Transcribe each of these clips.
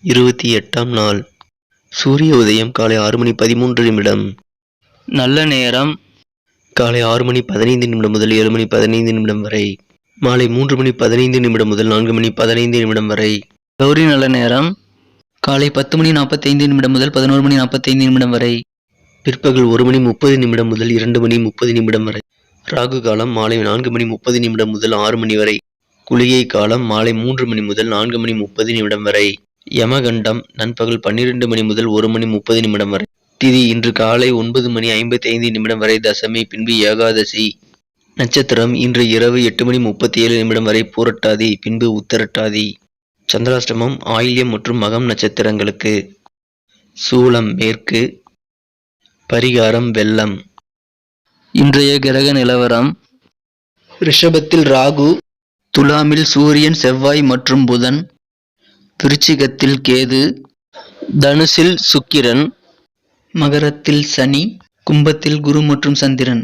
இருபத்தி எட்டாம் நாள். சூரிய உதயம் காலை ஆறு மணி பதிமூன்று நிமிடம். நல்ல நேரம். காலை ஆறு மணி பதினைந்து நிமிடம் முதல் ஏழு மணி பதினைந்து நிமிடம் வரை. மாலை மூன்று மணி பதினைந்து நிமிடம் முதல் நான்கு மணி பதினைந்து நிமிடம் வரை. கௌரி நல்ல நேரம். காலை பத்து மணி நாற்பத்தைந்து நிமிடம் முதல் பதினோரு மணி நாற்பத்தைந்து நிமிடம் வரை. பிற்பகல் ஒரு மணி முப்பது நிமிடம் முதல் இரண்டு மணி முப்பது நிமிடம் வரை. ராகு காலம் மாலை நான்கு மணி முப்பது நிமிடம் முதல் ஆறு மணி வரை. குளிகை காலம் மாலை மூன்று மணி முதல் நான்கு மணி முப்பது நிமிடம் வரை. யமகண்டம் நண்பகல் பன்னிரண்டு மணி முதல் ஒரு மணி முப்பது நிமிடம் வரை. திதி இன்று காலை ஒன்பது மணி ஐம்பத்தி ஐந்து நிமிடம் வரை தசமி பின்பு ஏகாதசி. நட்சத்திரம் இன்று இரவு எட்டு மணி முப்பத்தி ஏழு நிமிடம் வரை பூரட்டாதி பின்பு உத்தரட்டாதி. சந்திராஷ்டமம் ஆயில்யம் மற்றும் மகம் நட்சத்திரங்களுக்கு. சூலம் மேற்கு. பரிகாரம் வெள்ளம். இன்றைய கிரக நிலவரம் ரிஷபத்தில் ராகு துலாமில் சூரியன் செவ்வாய் மற்றும் புதன். விருச்சிகத்தில் கேது தனுசில் சுக்கிரன் மகரத்தில் சனி கும்பத்தில் குரு மற்றும் சந்திரன்.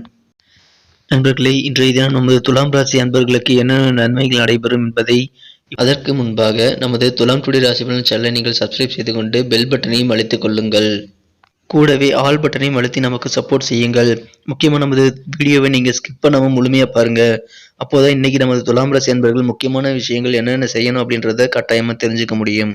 நண்பர்களே இன்றைய தினம் நமது துலாம் ராசி அன்பர்களுக்கு என்னென்ன நன்மைகள் நடைபெறும் என்பதை அதற்கு முன்பாக நமது துலாம் டுடே ராசி பலன் சேனலை நீங்கள் சப்ஸ்கிரைப் செய்து கொண்டு பெல் பட்டனையும் அளித்துக் கொள்ளுங்கள். கூடவே ஆல் பட்டனையும் அழுத்தி நமக்கு சப்போர்ட் செய்யுங்கள். முக்கியமாக நமது வீடியோவை நீங்கள் ஸ்கிப் பண்ணாமல் முழுமையாக பாருங்க. அப்போதான் இன்னைக்கு நமது துலாம் ராசி அன்பர்கள் முக்கியமான விஷயங்கள் என்னென்ன செய்யணும் அப்படின்றத கட்டாயமாக தெரிஞ்சுக்க முடியும்.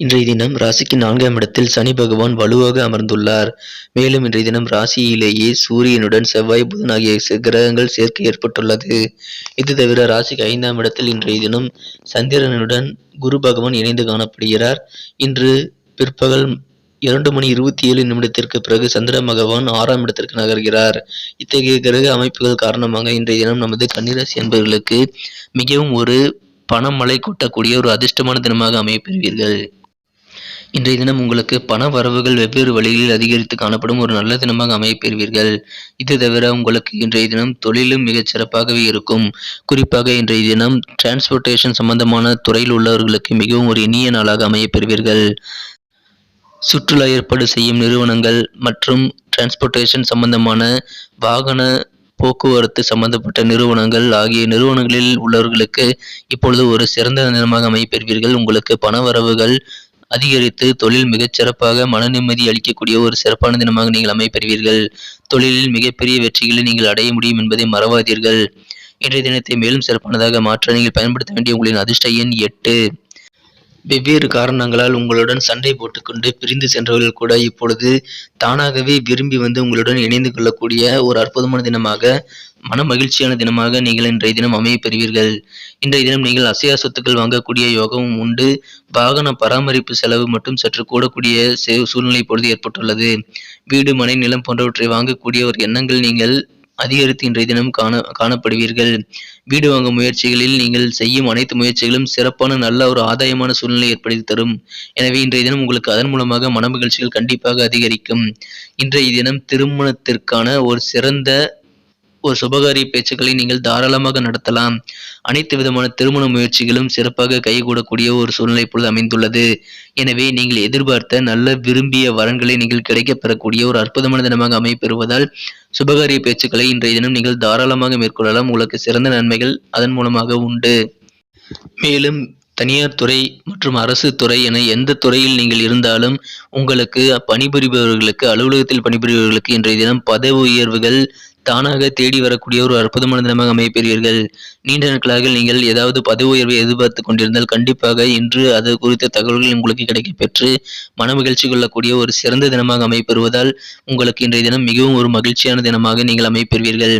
இன்றைய தினம் ராசிக்கு நான்காம் இடத்தில் சனி பகவான் வலுவாக அமர்ந்துள்ளார். மேலும் இன்றைய தினம் ராசியிலேயே சூரியனுடன் செவ்வாய் புதன் ஆகிய கிரகங்கள் சேர்க்கை ஏற்பட்டுள்ளது. இது தவிர ராசிக்கு ஐந்தாம் இடத்தில் இன்றைய தினம் சந்திரனுடன் குரு பகவான் இணைந்து காணப்படுகிறார். இன்று பிற்பகல் இரண்டு மணி இருபத்தி ஏழு நிமிடத்திற்கு பிறகு சந்திர பகவான் ஆறாம் இடத்திற்கு நகர்கிறார். இத்தகைய கிரக அமைப்புகள் காரணமாக இன்றைய தினம் நமது கன்னிராசி என்பவர்களுக்கு மிகவும் ஒரு பணமழை கொட்டக்கூடிய ஒரு அதிர்ஷ்டமான தினமாக அமையப்பெறுவீர்கள். இன்றைய தினம் உங்களுக்கு பண வரவுகள் வெவ்வேறு வழிகளில் அதிகரித்து காணப்படும் ஒரு நல்ல தினமாக அமையப்பெறுவீர்கள். இது தவிர உங்களுக்கு இன்றைய தினம் தொழிலும் மிகச் சிறப்பாகவே இருக்கும். குறிப்பாக இன்றைய தினம் டிரான்ஸ்போர்ட்டேஷன் சம்பந்தமான துறையில் உள்ளவர்களுக்கு மிகவும் ஒரு இனிய நாளாக அமையப்பெறுவீர்கள். சுற்றுலா ஏற்பாடு செய்யும் நிறுவனங்கள் மற்றும் டிரான்ஸ்போர்ட்டேஷன் சம்பந்தமான வாகன போக்குவரத்து சம்பந்தப்பட்ட நிறுவனங்கள் ஆகிய நிறுவனங்களில் உள்ளவர்களுக்கு இப்பொழுது ஒரு சிறந்த தினமாக அமைப்பெறுவீர்கள் உங்களுக்கு பண வரவுகள் அதிகரித்து தொழில் மிகச் சிறப்பாக மன நிம்மதி அளிக்கக்கூடிய ஒரு சிறப்பான தினமாக நீங்கள் அமைப்பெறுவீர்கள் தொழிலில் மிகப்பெரிய வெற்றிகளை நீங்கள் அடைய முடியும் என்பதை மறவாதீர்கள். இன்றைய தினத்தை மேலும் சிறப்பானதாக மாற்ற நீங்கள் பயன்படுத்த வேண்டிய உங்களின் அதிர்ஷ்ட எண் எட்டு. வெவ்வேறு காரணங்களால் உங்களுடன் சண்டை போட்டுக்கொண்டு பிரிந்து சென்றவர்கள் கூட இப்பொழுது தானாகவே விரும்பி வந்து உங்களுடன் இணைந்து கொள்ளக்கூடிய ஒரு அற்புதமான தினமாக மன மகிழ்ச்சியான தினமாக நீங்கள் இன்றைய தினம் அமைய பெறுவீர்கள். இன்றைய தினம் நீங்கள் அசையா சொத்துக்கள் வாங்கக்கூடிய யோகமும் உண்டு. வாகன பராமரிப்பு செலவு மட்டும் சற்று கூடக்கூடிய சூழ்நிலை பொழுது ஏற்பட்டுள்ளது. வீடு மனை நிலம் போன்றவற்றை வாங்கக்கூடிய ஒரு எண்ணங்கள் நீங்கள் அதிகரித்து இன்றைய தினம் காண காணப்படுவீர்கள். வீடு வாங்கும் முயற்சிகளில் நீங்கள் செய்யும் அனைத்து முயற்சிகளும் சிறப்பான நல்ல ஒரு ஆதாயமான சூழ்நிலை ஏற்படுத்தி தரும். எனவே இன்றைய தினம் உங்களுக்கு அதன் மூலமாக மன மகிழ்ச்சிகள் கண்டிப்பாக அதிகரிக்கும். இன்றைய தினம் திருமணத்திற்கான ஒரு சிறந்த ஒரு சுபகாரிய பேச்சுக்களை நீங்கள் தாராளமாக நடத்தலாம். அனைத்து விதமான திருமண முயற்சிகளும் சிறப்பாக கைகூடக்கூடிய ஒரு சூழ்நிலை இப்பொழுது அமைந்துள்ளது. எனவே நீங்கள் எதிர்பார்த்த நல்ல விரும்பிய வரன்களை நீங்கள் கிடைக்க பெறக்கூடிய ஒரு அற்புதமான தினமாக அமைப்பெறுவதால் சுபகாரிய பேச்சுக்களை இன்றைய தினம் நீங்கள் தாராளமாக மேற்கொள்ளலாம். உங்களுக்கு சிறந்த நன்மைகள் அதன் மூலமாக உண்டு. மேலும் தனியார் துறை மற்றும் அரசு துறை என எந்த துறையில் நீங்கள் இருந்தாலும் உங்களுக்கு பணிபுரிபவர்களுக்கு அலுவலகத்தில் பணிபுரிபவர்களுக்கு இன்றைய தினம் பதவி உயர்வுகள் தானாக தேடி வரக்கூடிய ஒரு அற்புதமான தினமாக அமையப்பெறுவீர்கள். நீண்ட நாட்களாக நீங்கள் ஏதாவது பதவி உயர்வை எதிர்பார்த்து கொண்டிருந்தால் கண்டிப்பாக இன்று அது குறித்த தகவல்கள் உங்களுக்கு கிடைக்கப்பெற்று மன மகிழ்ச்சி கொள்ளக்கூடிய ஒரு சிறந்த தினமாக அமைப்பெறுவதால் உங்களுக்கு இன்றைய தினம் மிகவும் ஒரு மகிழ்ச்சியான தினமாக நீங்கள் அமைப்பெறுவீர்கள்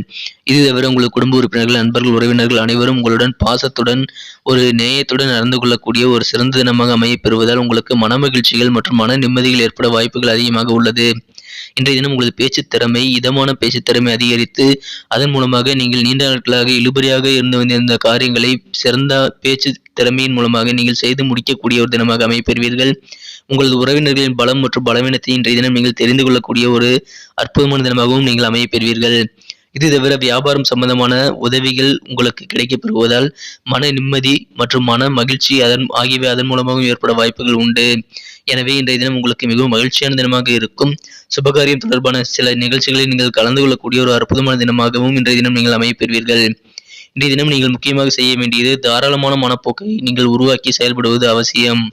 இது தவிர உங்கள் குடும்ப உறுப்பினர்கள் நண்பர்கள் உறவினர்கள் அனைவரும் உங்களுடன் பாசத்துடன் ஒரு நேயத்துடன் நடந்து கொள்ளக்கூடிய ஒரு சிறந்த தினமாக அமையப்பெறுவதால் உங்களுக்கு மன மகிழ்ச்சிகள் மற்றும் மன நிம்மதிகள் ஏற்பட வாய்ப்புகள் அதிகமாக உள்ளது. இன்றைய தினம் உங்களது பேச்சு திறமை இதமான பேச்சு திறமை அதிகரித்து அதன் மூலமாக நீங்கள் நீண்ட நாட்களாக இழுபறியாக இருந்து வந்திருந்த காரியங்களை சிறந்த பேச்சு திறமையின் மூலமாக நீங்கள் செய்து முடிக்கக்கூடிய ஒரு தினமாக அமைப்பெறுவீர்கள். உங்களது உறவினர்களின் பலம் மற்றும் பலவீனத்தை இன்றைய தினம் நீங்கள் தெரிந்து கொள்ளக்கூடிய ஒரு அற்புதமான தினமாகவும் நீங்கள் அமையப்பெறுவீர்கள் இது தவிர வியாபாரம் சம்பந்தமான உதவிகள் உங்களுக்கு கிடைக்கப்பெறுவதால் மன நிம்மதி மற்றும் மன மகிழ்ச்சி அதன் ஆகியவை அதன் மூலமாகவும் ஏற்பட வாய்ப்புகள் உண்டு. எனவே இன்றைய தினம் உங்களுக்கு மிகவும் மகிழ்ச்சியான தினமாக இருக்கும். சுபகாரியம் தொடர்பான சில நிகழ்ச்சிகளில் நீங்கள் கலந்து கொள்ளக்கூடிய ஒரு அற்புதமான தினமாகவும் இன்றைய தினம் நீங்கள் அமையப்பெறுவீர்கள். இன்றைய தினம் நீங்கள் முக்கியமாக செய்ய வேண்டியது தாராளமான மனப்போக்கை நீங்கள் உருவாக்கி செயல்படுவது அவசியம்.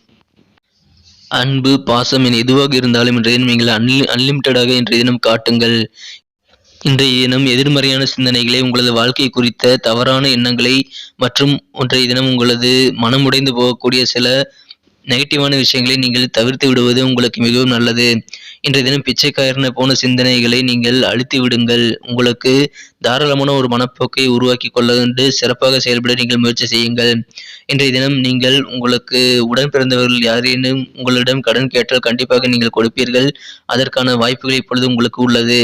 அன்பு பாசம் என எதுவாக இருந்தாலும் இன்றைய தினம் நீங்கள் அன்லி அன்லிமிட்டடாக இன்றைய தினம் காட்டுங்கள். இன்றைய தினம் எதிர்மறையான சிந்தனைகளை உங்களது வாழ்க்கை குறித்த தவறான எண்ணங்களை மற்றும் இன்றைய தினம் உங்களது மனமுடைந்து போகக்கூடிய சில நெகட்டிவான விஷயங்களை நீங்கள் தவிர்த்து விடுவது உங்களுக்கு மிகவும் நல்லது. இன்றைய தினம் பிச்சைக்காரன போன சிந்தனைகளை நீங்கள் அழித்து விடுங்கள். உங்களுக்கு தாராளமான ஒரு மனப்போக்கை உருவாக்கி கொண்டு சிறப்பாக செயல்பட நீங்கள் முயற்சி செய்யுங்கள். இன்றைய தினம் நீங்கள் உங்களுக்கு உடன் பிறந்தவர்கள் யாரேனும் உங்களிடம் கடன் கேட்டால் கண்டிப்பாக நீங்கள் கொடுப்பீர்கள். அதற்கான வாய்ப்புகள் இப்பொழுது உங்களுக்கு உள்ளது.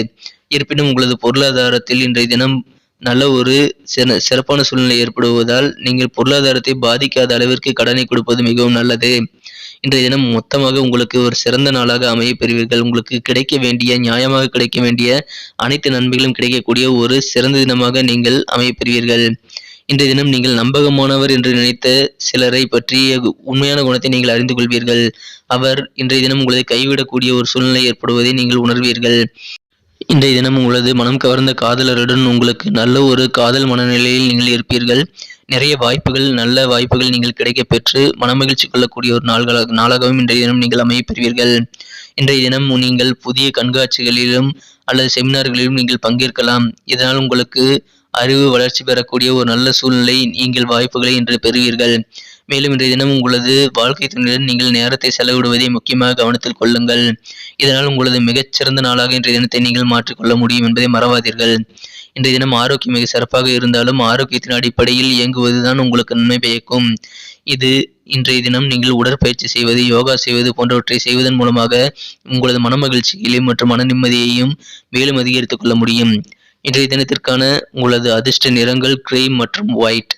இருப்பினும் உங்களது பொருளாதாரத்தில் இன்றைய தினம் நல்ல ஒரு சிற சிறப்பான சூழ்நிலை ஏற்படுவதால் நீங்கள் பொருளாதாரத்தை பாதிக்காத அளவிற்கு கடனை கொடுப்பது மிகவும் நல்லது. இன்றைய தினம் மொத்தமாக உங்களுக்கு ஒரு சிறந்த நாளாக அமைய பெறுவீர்கள். உங்களுக்கு கிடைக்க வேண்டிய நியாயமாக கிடைக்க வேண்டிய அனைத்து நன்மைகளும் கிடைக்கக்கூடிய ஒரு சிறந்த தினமாக நீங்கள் அமைய பெறுவீர்கள். இன்றைய தினம் நீங்கள் நம்பகமானவர் என்று நினைத்த சிலரை பற்றிய உண்மையான குணத்தை நீங்கள் அறிந்து கொள்வீர்கள். அவர் இன்றைய தினம் உங்களை கைவிடக்கூடிய ஒரு சூழ்நிலை ஏற்படுவதை நீங்கள் உணர்வீர்கள். இன்றைய தினம் உங்களது மனம் கவர்ந்த காதலருடன் உங்களுக்கு நல்ல ஒரு காதல் மனநிலையில் நீங்கள் இருப்பீர்கள். நிறைய வாய்ப்புகள் நல்ல வாய்ப்புகள் நீங்கள் கிடைக்கப் பெற்று மனமகிழ்ச்சி கொள்ளக்கூடிய ஒரு நாள்களாக நாளாகவும் இன்றைய தினம் நீங்கள் அமைய பெறுவீர்கள். இன்றைய தினம் நீங்கள் புதிய கண்காட்சிகளிலும் அல்லது செமினார்களிலும் நீங்கள் பங்கேற்கலாம். இதனால் உங்களுக்கு அறிவு வளர்ச்சி பெறக்கூடிய ஒரு நல்ல சூழ்நிலை நீங்கள் வாய்ப்புகளை இன்று பெறுவீர்கள். மேலும் இன்றைய தினம் உங்களது வாழ்க்கை துணையுடன் நீங்கள் நேரத்தை செலவிடுவதை முக்கியமாக கவனத்தில் கொள்ளுங்கள். இதனால் உங்களது மிகச்சிறந்த நாளாக இன்றைய தினத்தை நீங்கள் மாற்றிக்கொள்ள முடியும் என்பதை மறவாதீர்கள். இன்றைய தினம் ஆரோக்கியம் மிக சிறப்பாக இருந்தாலும் ஆரோக்கியத்தின் அடிப்படையில் இயங்குவதுதான் உங்களுக்கு நன்மை பயக்கும். இது இன்றைய தினம் நீங்கள் உடற்பயிற்சி செய்வது யோகா செய்வது போன்றவற்றை செய்வதன் மூலமாக உங்களது மன மகிழ்ச்சிகளையும் மற்றும் மன நிம்மதியையும் மேலும் அதிகரித்துக் கொள்ள முடியும். இன்றைய தினத்திற்கான உங்களது அதிர்ஷ்ட நிறங்கள் கிரீம் மற்றும் ஒயிட்.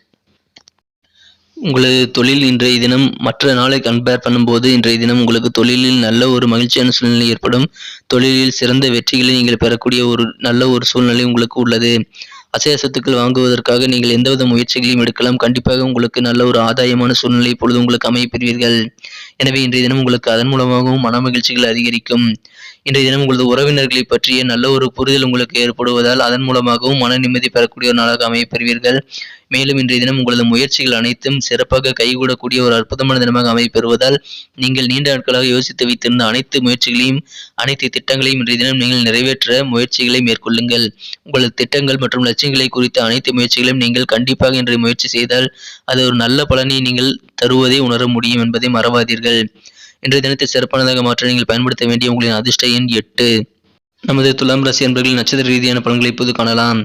உங்களது தொழில் இன்றைய தினம் மற்ற நாளை கம்பேர் பண்ணும்போது இன்றைய தினம் உங்களுக்கு தொழிலில் நல்ல ஒரு மகிழ்ச்சியான சூழ்நிலை ஏற்படும். தொழிலில் சிறந்த வெற்றிகளை நீங்கள் பெறக்கூடிய ஒரு நல்ல ஒரு சூழ்நிலை உங்களுக்கு உள்ளது. அசைய சொத்துக்கள் வாங்குவதற்காக நீங்கள் எந்தவித முயற்சிகளையும் எடுக்கலாம். கண்டிப்பாக உங்களுக்கு நல்ல ஒரு ஆதாயமான சூழ்நிலை இப்பொழுது உங்களுக்கு அமையப்பெறுவீர்கள் எனவே இன்றைய தினம் உங்களுக்கு அதன் மூலமாகவும் மன மகிழ்ச்சிகள் அதிகரிக்கும். இன்றைய தினம் உங்களது உறவினர்களை பற்றிய நல்ல ஒரு புரிதல் உங்களுக்கு ஏற்படுவதால் அதன் மூலமாகவும் மன நிம்மதி பெறக்கூடிய ஒரு நாளாக அமையப்பெறுவீர்கள் மேலும் இன்றைய தினம் உங்களது முயற்சிகள் அனைத்தும் சிறப்பாக கைகூடக்கூடிய ஒரு அற்புதமான தினமாக அமைப்பெறுவதால் நீங்கள் நீண்ட நாட்களாக யோசித்து வைத்திருந்த அனைத்து முயற்சிகளையும் அனைத்து திட்டங்களையும் இன்றைய தினம் நீங்கள் நிறைவேற்ற முயற்சிகளை மேற்கொள்ளுங்கள். உங்களது திட்டங்கள் மற்றும் லட்சியங்களை குறித்த அனைத்து முயற்சிகளையும் நீங்கள் கண்டிப்பாக இன்றைய முயற்சி செய்தால் அது ஒரு நல்ல பலனை நீங்கள் தருவதை உணர முடியும் என்பதை மறவாதீர்கள். இன்றைய தினத்தை சிறப்பானதாக மாற்ற நீங்கள் பயன்படுத்த வேண்டிய உங்களின் அதிர்ஷ்ட எண் எட்டு. நமது துலாம் ராசி என்பர்களின் நட்சத்திர ரீதியான பலன்களை இப்போது காணலாம்.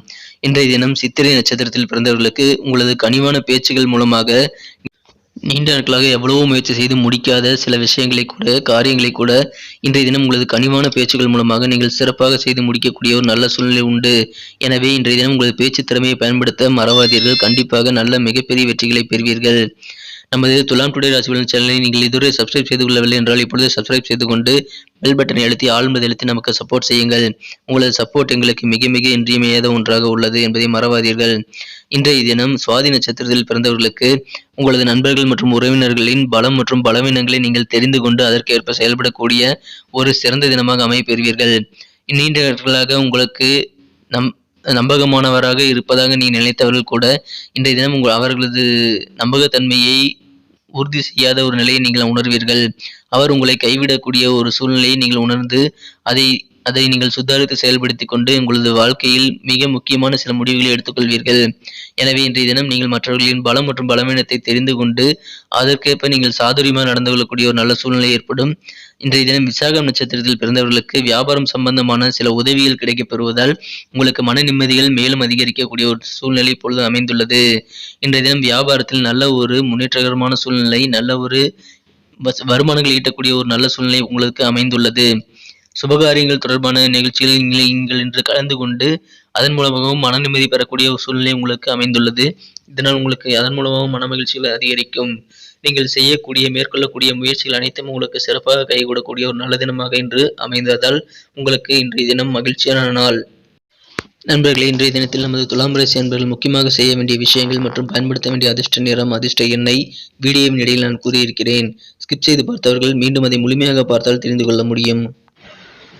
இன்றைய தினம் சித்திரை நட்சத்திரத்தில் பிறந்தவர்களுக்கு உங்களது கனிவான பேச்சுகள் மூலமாக நீண்ட நாட்களாக எவ்வளவோ முயற்சி செய்து முடிக்காத சில விஷயங்களை கூட காரியங்களை கூட இன்றைய தினம் உங்களது கனிவான பேச்சுகள் மூலமாக நீங்கள் சிறப்பாக செய்து முடிக்கக்கூடிய ஒரு நல்ல சூழ்நிலை உண்டு. எனவே இன்றைய தினம் உங்களது பேச்சு திறமையை பயன்படுத்த மறவாதீர்கள். கண்டிப்பாக நல்ல மிகப்பெரிய வெற்றிகளை பெறுவீர்கள். நமது துலாம் டுடே ராசிபலன் சேனலை நீங்கள் இதுவரை சப்ஸ்கிரைப் செய்து கொள்ளவில்லை என்றால் இப்பொழுது சப்ஸ்கிரைப் செய்து கொண்டு பெல் பட்டனை அழுத்தி ஆழ்மது அழுத்தி நமக்கு சப்போர்ட் செய்யுங்கள். உங்களது சப்போர்ட் எங்களுக்கு மிக மிக இன்றியமையாத ஒன்றாக உள்ளது என்பதை மறவாதீர்கள். இன்றைய தினம் சுவாதி நட்சத்திரத்தில் பிறந்தவர்களுக்கு உங்களது நண்பர்கள் மற்றும் உறவினர்களின் பலம் மற்றும் பலவீனங்களை நீங்கள் தெரிந்து கொண்டு அதற்கேற்ப செயல்படக்கூடிய ஒரு சிறந்த தினமாக அமைப்பெறுவீர்கள். நீண்ட நாட்களாக உங்களுக்கு நம் நம்பகமானவராக இருப்பதாக நீ நினைத்தவர்கள் கூட இன்றைய தினம் உங்கள் அவர்களது நம்பகத்தன்மையை உறுதி செய்யாத ஒரு நிலையை நீங்கள் உணர்வீர்கள். அவர் உங்களை கைவிடக்கூடிய ஒரு சூழ்நிலையை நீங்கள் உணர்ந்து அதை அதை நீங்கள் சுதாரித்து செயல்படுத்தி கொண்டு உங்களது வாழ்க்கையில் மிக முக்கியமான சில முடிவுகளை எடுத்துக்கொள்வீர்கள். எனவே இன்றைய தினம் நீங்கள் மற்றவர்களின் பலம் மற்றும் பலவீனத்தை தெரிந்து கொண்டு அதற்கேற்ப நீங்கள் சாதுரியமாக நடந்து கொள்ளக்கூடிய ஒரு நல்ல சூழ்நிலை ஏற்படும். இன்றைய தினம் விசாகம் நட்சத்திரத்தில் பிறந்தவர்களுக்கு வியாபாரம் சம்பந்தமான சில உதவிகள் கிடைக்கப்பெறுவதால் உங்களுக்கு மன நிம்மதிகள் மேலும் அதிகரிக்கக்கூடிய ஒரு சூழ்நிலை இப்பொழுது அமைந்துள்ளது. இன்றைய தினம் வியாபாரத்தில் நல்ல ஒரு முன்னேற்றகரமான சூழ்நிலை நல்ல ஒரு வருமானங்கள் ஈட்டக்கூடிய ஒரு நல்ல சூழ்நிலை உங்களுக்கு அமைந்துள்ளது. சுபகாரியங்கள் தொடர்பான நிகழ்ச்சிகளில் நீங்கள் நீங்கள் இன்று கலந்து கொண்டு அதன் மூலமாகவும் மன நிம்மதி பெறக்கூடிய ஒரு சூழ்நிலை உங்களுக்கு அமைந்துள்ளது. இதனால் உங்களுக்கு அதன் மூலமாகவும் மன மகிழ்ச்சிகள் அதிகரிக்கும். நீங்கள் செய்யக்கூடிய மேற்கொள்ளக்கூடிய முயற்சிகள் அனைத்தும் உங்களுக்கு சிறப்பாக கைகூடக்கூடிய ஒரு நல்ல தினமாக இன்று அமைந்ததால் உங்களுக்கு இன்றைய தினம் மகிழ்ச்சியான நாள். நண்பர்களே இன்றைய தினத்தில் நமது துலாம் ராசி அன்பர்கள் முக்கியமாக செய்ய வேண்டிய விஷயங்கள் மற்றும் பயன்படுத்த வேண்டிய அதிர்ஷ்ட நிறம் அதிர்ஷ்ட எண்ணை வீடியோவின் இடையில் நான் கூறியிருக்கிறேன். ஸ்கிப் செய்து பார்த்தவர்கள் மீண்டும் அதை முழுமையாக பார்த்தால் தெரிந்து கொள்ள முடியும்.